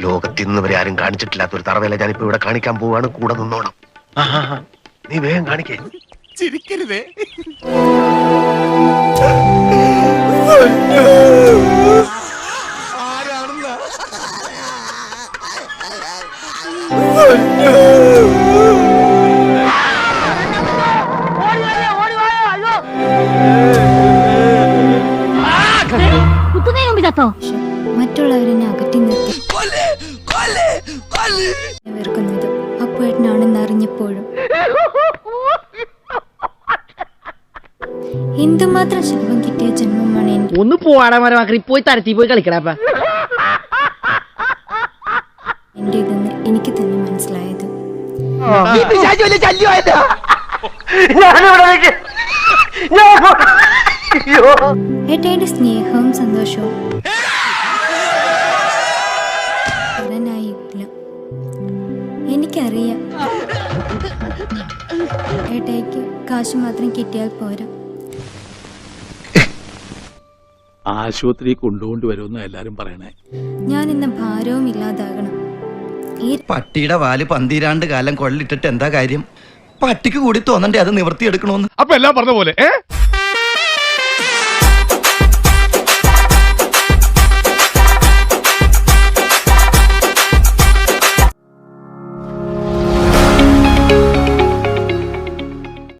ലോകത്ത് നിന്ന് വരെ ആരും കാണിച്ചിട്ടില്ലാത്ത ഒരു തറവേല ഞാനിപ്പോ ഇവിടെ കാണിക്കാൻ പോവാണ്. കൂടെ നിന്നോണം. ആഹാ, നീ വേഗം കാണിക്കേ. ചിരിക്കരുതേ. മറ്റുള്ളവരെന്നെ അകറ്റി നിർത്തി. വെറുക്കുന്നത് അപ്പുവേട്ടനാണെന്ന് അറിഞ്ഞപ്പോഴും എന്തുമാത്രം ശില്പം കിട്ടിയ ജന്മമാണ് എനിക്ക്. ഒന്ന് പോവാടാ മരമാക്കി പോയി തരത്തി പോയി കളിക്കടാപ്പ എന്റെ ഇതെന്ന് എനിക്ക് തന്നെ മനസ്സിലായത്. ഏട്ടയുടെ സ്നേഹവും സന്തോഷവും. എനിക്കറിയാം. ഏട്ടായിക്ക് കാശ് മാത്രം കിട്ടിയാൽ പോരാ. ആശുപത്രി കൊണ്ടുകൊണ്ട് വരുമെന്ന് എല്ലാരും പറയണേ. ഞാൻ ഇന്ന് ഭാരവും ഇല്ലാതാകണം. ഈ പട്ടിയുടെ വാൽ പന്തിരാണ്ട് കാലം കൊള്ളിട്ടിട്ട് എന്താ കാര്യം? പട്ടിക്ക് കൂടി തോന്നണ്ടേ അത് നിവർത്തിയെടുക്കണോന്ന്? അപ്പൊ എല്ലാം പറഞ്ഞ പോലെ ഏ?